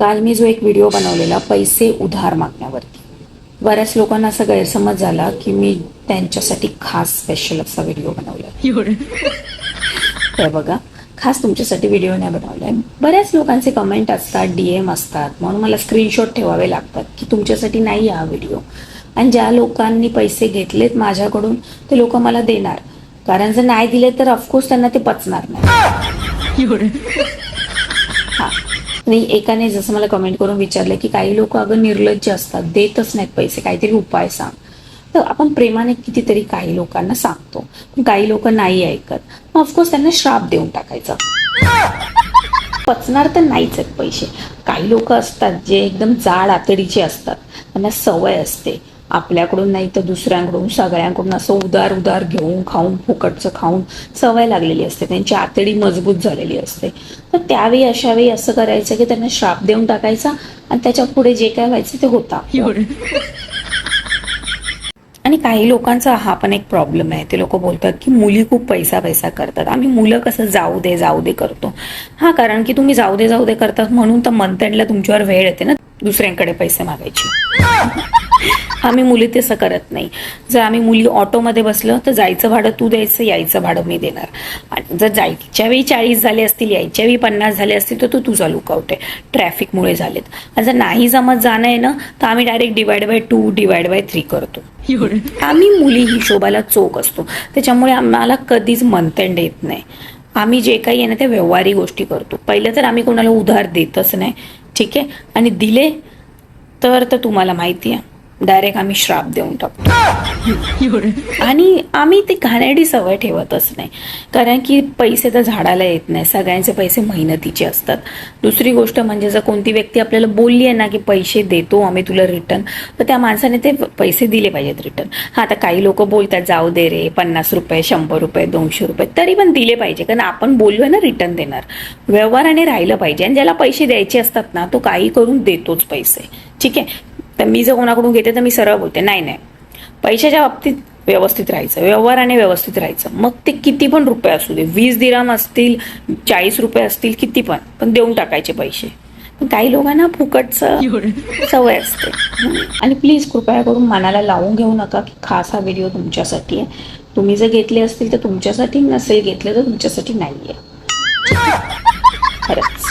काल मी जो एक व्हिडिओ बनवलेला पैसे उधार मागण्यावरती. बऱ्याच लोकांना असा गैरसमज झाला की मी त्यांच्यासाठी खास स्पेशल असा व्हिडिओ बनवला हे बघा खास तुमच्यासाठी व्हिडिओ नाही बनवलाय. बऱ्याच लोकांचे कमेंट असतात डीएम असतात. म्हणून मला स्क्रीनशॉट ठेवावे लागतात की तुमच्यासाठी नाही हा व्हिडिओ आणि ज्या लोकांनी पैसे घेतलेत माझ्याकडून ते लोक मला देणार. कारण जर नाही दिले तर ऑफकोर्स त्यांना ते पचणार नाही. हा. नाही एकाने जसं मला कमेंट करून विचारलं की काही लोक अगं निर्लज्ज असतात देतच नाहीत पैसे काहीतरी उपाय सांग. तर आपण प्रेमाने कितीतरी काही लोकांना सांगतो पण काही लोक नाही ऐकत. मग ऑफकोर्स त्यांना श्राप देऊन टाकायचा. पचणार तर नाहीच आहेत पैसे. काही लोक असतात जे एकदम जाड आतडीचे असतात त्यांना सवय असते. आपल्याकडून नाही तर दुसऱ्यांकडून सगळ्यांकडून असं उदार उदार घेऊन खाऊन फुकटचं खाऊन सवय लागलेली असते. त्यांची आतडी मजबूत झालेली असते. तर त्यावेळी अशा वेळी असं करायचं की त्यांना श्राप देऊन टाकायचा आणि त्याच्या पुढे जे काय व्हायचं ते होता. आणि काही लोकांचा हा पण एक प्रॉब्लेम आहे. ते लोक बोलतात की मुली खूप पैसा पैसा करतात. आम्ही मुलं कसं जाऊ दे जाऊ दे करतो. हा कारण की तुम्ही जाऊ दे जाऊ दे करतात म्हणून तर मंथ एंडला तुमच्यावर वेळ येते ना. दुसऱ्यांकडे पैसे मागायचे. आम्ही मुली तसं करत नाही. जर आम्ही मुली ऑटोमध्ये बसलं तर जायचं भाडं तू द्यायचं यायचं भाडं मी देणार. आणि जर जायच्या वेळी चाळीस झाले असतील यायच्या वेळी पन्नास झाले असतील तर तो तुझा लुकआउट आहे. ट्रॅफिकमुळे झालेत. आणि जर नाही जमत जाणं आहे ना तर आम्ही direct divide by two divide by three करतो. आम्ही मुली हिशोबाला चोख असतो. त्याच्यामुळे आम्हाला कधीच मंथेंड येत नाही. आम्ही जे काही आहे ना ते व्यवहारी गोष्टी करतो. पहिलं तर आम्ही कोणाला उधार देतच नाही. ठीक आहे? आणि दिले तर तर तुम्हाला माहिती आहे. डायरेक्ट आम्ही श्राप देऊन टाकतो. आणि आम्ही ती घाणेरडी सवय ठेवतच नाही. कारण की पैसे तर झाडाला येत नाही. सगळ्यांचे पैसे मेहनतीचे असतात. दुसरी गोष्ट म्हणजे जर कोणती व्यक्ती आपल्याला बोलली आहे ना की पैसे देतो आम्ही तुला रिटर्न तर त्या माणसाने ते पैसे दिले पाहिजेत रिटर्न हा आता काही लोक बोलतात जाऊ दे रे पन्नास रुपये शंभर रुपये दोनशे रुपये. तरी पण दिले पाहिजे. कारण आपण बोललो ना रिटर्न देणार. व्यवहाराने राहिलं पाहिजे. आणि ज्याला पैसे द्यायचे असतात ना तो काही करून देतोच पैसे. ठीक आहे? तर मी जर कोणाकडून घेते तर मी सरळ बोलते नाही नाही. पैशाच्या बाबतीत व्यवस्थित राहायचं व्यवहाराने व्यवस्थित राहायचं. मग ते किती पण रुपये असू दे वीस दिराम असतील चाळीस रुपये असतील किती पण पण देऊन टाकायचे पैसे. पण काही लोकांना फुकटचं सवय असते. आणि प्लीज कृपया करून मनाला लावून घेऊ नका की खास हा व्हिडिओ तुमच्यासाठी आहे. तुम्ही जर घेतले असतील तर तुमच्यासाठी नसेल घेतले तर तुमच्यासाठी नाही आहे खरंच.